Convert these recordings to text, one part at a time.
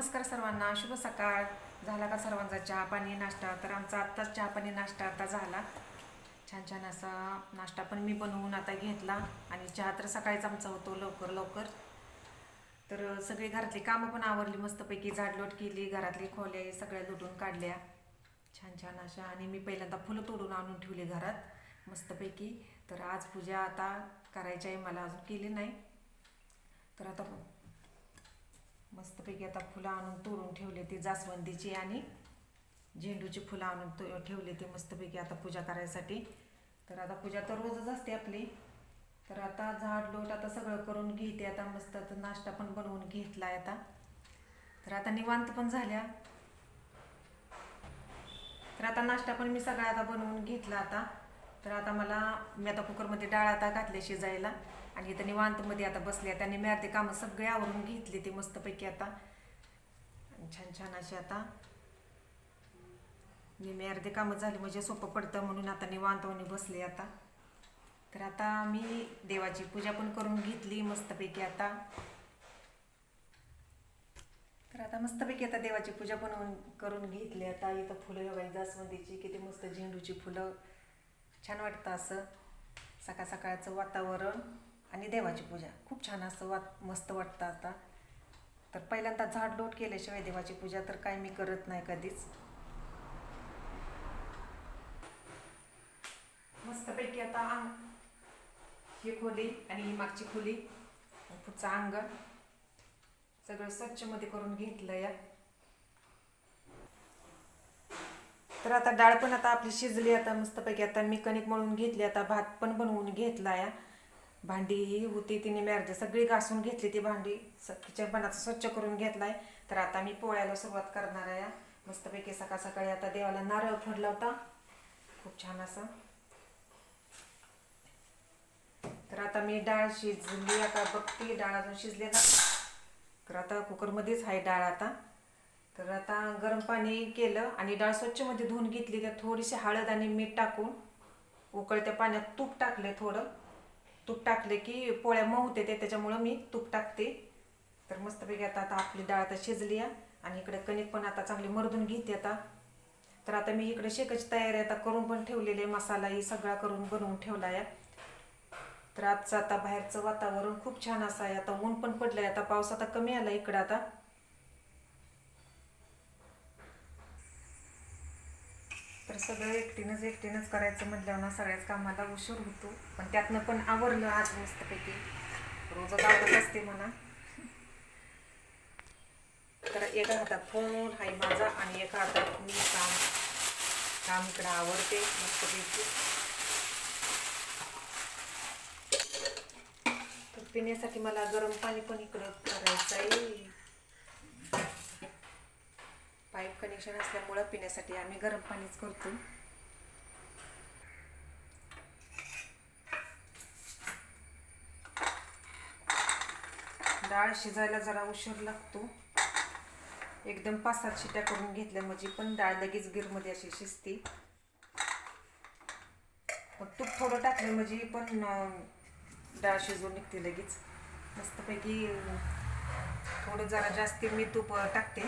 नमस्कार सर्वांना. शुभ सकाळ. झाला का सर्वांचा चहा पाणी नाश्ता? तर आमचा आत्ताच चहा पाणी नाश्ता आता झाला. छान छान असा नाश्ता पण मी बनवून आता घेतला. आणि चहा तर सकाळीच आमचा होतो लवकर लवकर. तर सगळी घरातली कामं पण आवरली. मस्तपैकी झाडलोट केली घरातली खोल्या सगळ्या लुटून काढल्या. छान छान अशा. आणि मी पहिल्यांदा फुलं तोडून आणून ठेवली घरात. मस्तपैकी. तर आज पूजा आता करायची आहे. मला अजून केली नाही. तर आता मस्तपैकी आता फुलं आणून तोडून ठेवले ती जास्वंदीची आणि झेंडूची फुलं आणून तो ठेवले ते मस्तपैकी आता पूजा करायसाठी. तर आता पूजा तर रोजच असते आपली. तर आता झाड लोट आता सगळं करून घेते. आता मस्त आता नाश्ता पण बनवून घेतलाय आता. तर आता निवांत पण झाल्या. तर आता नाश्ता पण मी सगळा आता बनवून घेतला आता. तर आता मला मी आता कुकरमध्ये डाळ आता घातले शिजायला आणि इथं निवांतमध्ये आता बसले त्याने मी अर्धे कामं सगळे आवरून घेतले ते मस्तपैकी आता. छान छान असे आता मी मी अर्धे कामं झाली. म्हणजे सोपं पडतं म्हणून आता निवांतवणी बसले आता. तर आता मी देवाची पूजा पण करून घेतली मस्तपैकी आता. तर आता मस्तपैकी आता देवाची पूजा पण करून घेतली. आता इथं फुलं बघा जास्वंदीची किती मस्त झेंडूची फुलं. छान वाटतं असं सकाळ सकाळचं वातावरण आणि देवाची पूजा. खूप छान असं वात मस्त वाटतं आता. तर पहिल्यांदा झाडलोट केल्याशिवाय देवाची पूजा तर काय मी करत नाही कधीच. मस्तपैकी आता अंग ही खोली आणि ही मागची खोली पुढचं अंगण सगळं स्वच्छमध्ये करून घेतलं या. तर आता डाळ पण आता आपली शिजली आता मस्तपैकी आता मी कणिक मळून घेतली आता भात पण बनवून घेतला या भांडी ही होती तिने मी सगळी घासून घेतली ती भांडी. किचन पण आता स्वच्छ करून घेतलाय. तर आता मी पोळ्याला सुरुवात करणार आहे. मस्तपैकी सकाळ सकाळी आता देवाला नारळ फोडला होता. खूप छान असा. तर आता मी डाळ शिजली आता बघते डाळ अजून शिजली ना तर आता कुकरमध्येच आहे डाळ आता. तर आता गरम पाणी केलं आणि डाळ स्वच्छमध्ये धुवून घेतली. त्यात थोडीशी हळद आणि मीठ टाकून उकळत्या पाण्यात तूप टाकले थोडं. तूप टाकले की पोळ्या मऊ होते ते त्याच्यामुळं मी तूप टाकते. तर मस्तपैकी आता आता आपली डाळ आता शिजली आहे. आणि इकडे कणिक पण आता चांगली मरदून घेते आता. तर आता मी इकडे शेकाची तयारी आता करून पण ठेवलेली आहे. मसालाही सगळा करून बनवून ठेवला आहे तर आजचं आता बाहेरचं वातावरण खूप छान असं आहे. आता ऊन पण पडलं आहे आता पाऊस आता कमी आला इकडं आता. सगळं एकटीनंच एकटीनंच करायचं म्हटल्यावर ना सगळ्याच कामाला उशीर होतो. पण त्यातनं पण आवरलं आज मस्तपैकी. रोजच आवडत असते म्हणा. तर एका हातात फोन आहे माझा आणि एका हातात मी काम. काम इकडं आवडते मस्तपैकी. तर पिण्यासाठी मला गरम पाणी पण इकडं करायचं आहे पाईप कनेक्शन असल्यामुळं पिण्यासाठी आम्ही गरम पाणीच करतो. डाळ शिजायला जरा उशीर लागतो. एकदम पाच सात शिट्या करून घेतल्या म्हणजे पण डाळ लगेच गिरमध्ये अशी शिजते. मग तूप थोडं टाकलं म्हणजे पण डाळ शिजवून निघते लगेच. मस्तपैकी थोडं जरा जास्ती मी तूप टाकते.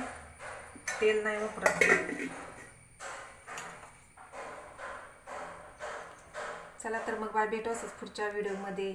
तेल नाही वापरत. चला तर मग बाय भेटू असंच पुढच्या व्हिडिओमध्ये